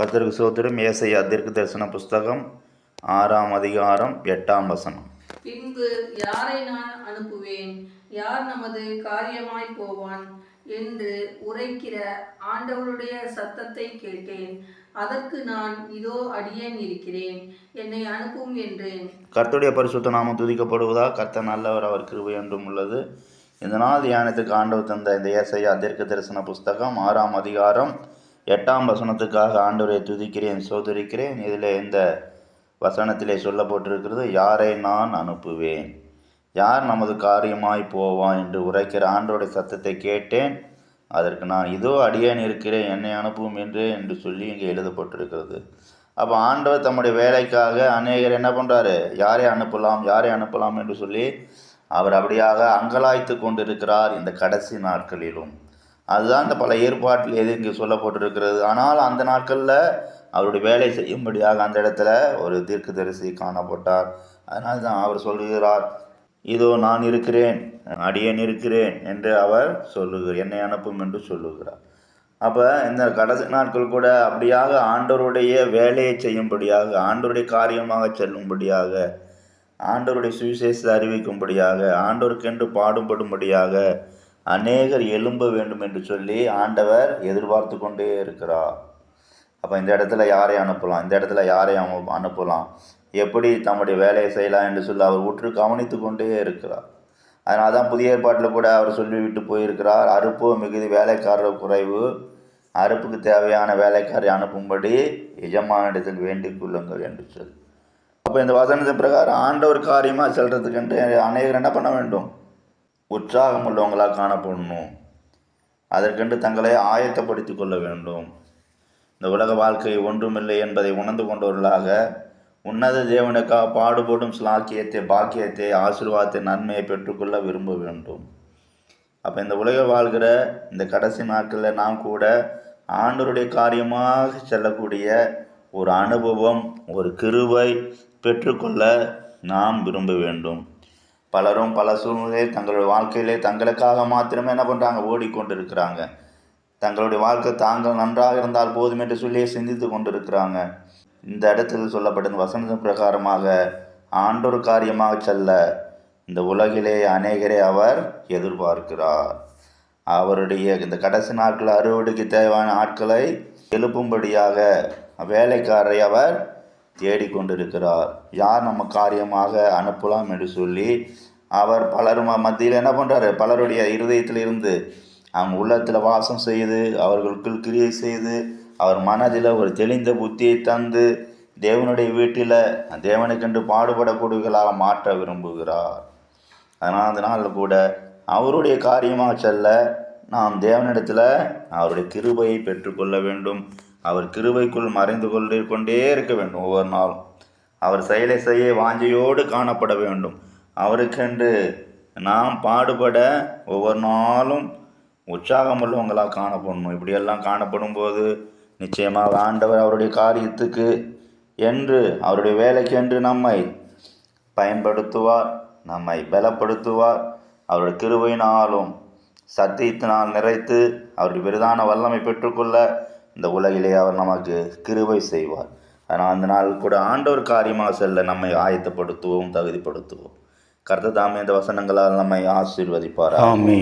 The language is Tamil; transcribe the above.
கர்த்தருக்கு சோத்திரம் ஏசையா தீர்க்க தரிசன புஸ்தகம் ஆறாம் அதிகாரம் எட்டாம் வசனம். பின்பு யாரை நான் அனுப்புவேன்? யார் நமது காரியமாய் போவான்? என்று உரைக்கிற ஆண்டவருடைய சத்தத்தை கேட்டேன். அதற்கு நான் இதோ அடியேன் இருக்கிறேன். என்னை அனுப்பும் என்றேன். கர்த்தருடைய பரிசுத்த நாமம் துதிக்கப்படுவதா கர்த்தர் நல்லவர் அவர் கிருபை என்றும் உள்ளது. இந்த நாள் தியானத்துக்கு ஆண்டவர் தந்த இந்த ஏசையா தீர்க்க தரிசன புஸ்தகம் ஆறாம் அதிகாரம் எட்டாம் வசனத்துக்காக ஆண்டவரை துதிக்கிறேன் சோதரிக்கிறேன். இதில் இந்த வசனத்திலே சொல்லப்பட்டிருக்கிறது யாரை நான் அனுப்புவேன்? யார் நமது காரியமாய் போவான் என்று உரைக்கிற ஆண்டோடைய சத்தத்தை கேட்டேன். அதற்கு நான் இதோ அடியேன் இருக்கிறேன் என்னை அனுப்பும் என்று என்று சொல்லி இங்கே எழுதப்பட்டிருக்கிறது. அப்போ ஆண்டவர் தம்முடைய வேலைக்காக அநேகர் என்ன பண்ணுறாரு யாரை அனுப்பலாம்? யாரை அனுப்பலாம்? என்று சொல்லி அவர் அப்படியாக அங்கலாய்த்து கொண்டிருக்கிறார் இந்த கடைசி நாட்களிலும். அதுதான் இந்த பல ஏற்பாட்டில் எது இங்கே சொல்லப்பட்டிருக்கிறது. ஆனால் அந்த நாட்களில் அவருடைய வேலை செய்யும்படியாக அந்த இடத்துல ஒரு தீர்க்கதரிசி காணப்பட்டார். அதனால தான் அவர் சொல்லுகிறார் இதோ நான் இருக்கிறேன் அடியேன் இருக்கிறேன் என்று அவர் சொல்லுகிறார் என்னை அனுப்பும் என்று சொல்லுகிறார். அப்போ இந்த கடைசி நாட்கள் கூட அப்படியாக ஆண்டவருடைய வேலையை செய்யும்படியாக ஆண்டவருடைய காரியமாக செல்லும்படியாக ஆண்டவருடைய சுவிசேஷத்தை அறிவிக்கும்படியாக ஆண்டோருக்கென்று பாடுபடும்படியாக அநேகர் எழும்ப வேண்டும் என்று சொல்லி ஆண்டவர் எதிர்பார்த்து கொண்டே இருக்கிறார். அப்போ இந்த இடத்துல யாரை அனுப்பலாம்? இந்த இடத்துல யாரை அனுப்பலாம்? எப்படி தம்முடைய வேலையை செய்யலாம் என்று சொல்லி அவர் உற்று கவனித்து கொண்டே இருக்கிறார். அதனால தான் புதிய ஏற்பாட்டில் கூட அவர் சொல்லிவிட்டு போயிருக்கிறார். அறுப்பு மிகுதி வேலைக்காரர் குறைவு. அறுப்புக்கு தேவையான வேலைக்காரை அனுப்பும்படி எஜமானிடத்தில் வேண்டிக் கொள்ளுங்கள் என்று சொல்லி. அப்போ இந்த வசனத்தின் பிரகாரம் ஆண்டவர் காரியமாக செல்றதுக்கென்று அநேகர் என்ன பண்ண வேண்டும்? உற்சாகம் உள்ளவங்களாக காணப்படணும். அதற்கென்று தங்களை ஆயத்தப்படுத்தி கொள்ள வேண்டும். இந்த உலக வாழ்க்கை ஒன்றுமில்லை என்பதை உணர்ந்து கொண்டவர்களாக உன்னத தேவனுக்காக பாடுபடும் ஸ்லாக்கியத்தை பாக்கியத்தை ஆசீர்வாதத்தை நன்மையை பெற்றுக்கொள்ள விரும்ப வேண்டும். அப்போ இந்த உலக வாழ்கிற இந்த கடைசி நாட்களில் நாம் கூட ஆண்டருடைய காரியமாக செல்லக்கூடிய ஒரு அனுபவம் ஒரு கிருவை பெற்றுக்கொள்ள நாம் விரும்ப வேண்டும். பலரும் பல சூழ்நிலையில் தங்களுடைய வாழ்க்கையிலே தங்களுக்காக மாத்திரமே என்ன பண்ணுறாங்க ஓடிக்கொண்டிருக்கிறாங்க. தங்களுடைய வாழ்க்கை தாங்கள் நன்றாக இருந்தால் போதும் என்று சொல்லியே சிந்தித்து கொண்டிருக்கிறாங்க. இந்த இடத்தில் சொல்லப்பட்ட வசந்த பிரகாரமாக ஆண்டொரு காரியமாக செல்ல இந்த உலகிலே அநேகரை அவர் எதிர்பார்க்கிறார். அவருடைய இந்த கடைசி நாட்கள் அறுவடைக்கு தேவையான ஆட்களை எழுப்பும்படியாக வேலைக்காரரை அவர் தேடிக்கொண்டிருக்கிறார். யார் நம்ம காரியமாக அனுப்பலாம் என்று சொல்லி அவர் பலர் ம- மத்தியில் என்ன பண்ணுறாரு பலருடைய இருதயத்தில் இருந்து அவங்க உள்ளத்தில் வாசம் செய்து அவர்களுக்குள் கிரியை செய்து அவர் மனதில் ஒரு தெளிந்த புத்தியை தந்து தேவனுடைய வீட்டில் தேவனுக்கென்று பாடுபடக்கூடியவர்களாக மாற்ற விரும்புகிறார். அதனால் அந்த நாளில் கூட அவருடைய காரியமாக செல்ல நாம் தேவனிடத்தில் அவருடைய கிருபையை பெற்றுக்கொள்ள வேண்டும். அவர் கிருவைக்குள் மறைந்து கொண்டு கொண்டே இருக்க வேண்டும் ஒவ்வொரு நாளும். அவர் செயலை செய்ய வாஞ்சையோடு காணப்பட வேண்டும். அவருக்கென்று நாம் பாடுபட ஒவ்வொரு நாளும் உற்சாகமுள்ளவங்களாக காணப்படணும். இப்படியெல்லாம் காணப்படும் போது நிச்சயமாக ஆண்டவர் அவருடைய காரியத்துக்கு என்று அவருடைய வேலைக்கு என்று நம்மை பயன்படுத்துவார் நம்மை பலப்படுத்துவார். அவருடைய கிருபையினாலும் சத்தியத்தினால் நிறைத்து அவருடைய விருதான வல்லமை பெற்றுக்கொள்ள இந்த உலகிலே அவர் நமக்கு கிருபை செய்வார். ஆனால் அந்த நாள் கூட ஆண்டவர் காரியமாக செல்ல நம்மை ஆயத்தப்படுத்துவோம் தகுதிப்படுத்துவோம். கர்த்தர் தாமே இந்த வசனங்களால் நம்மை ஆசீர்வதிப்பார் ஆமே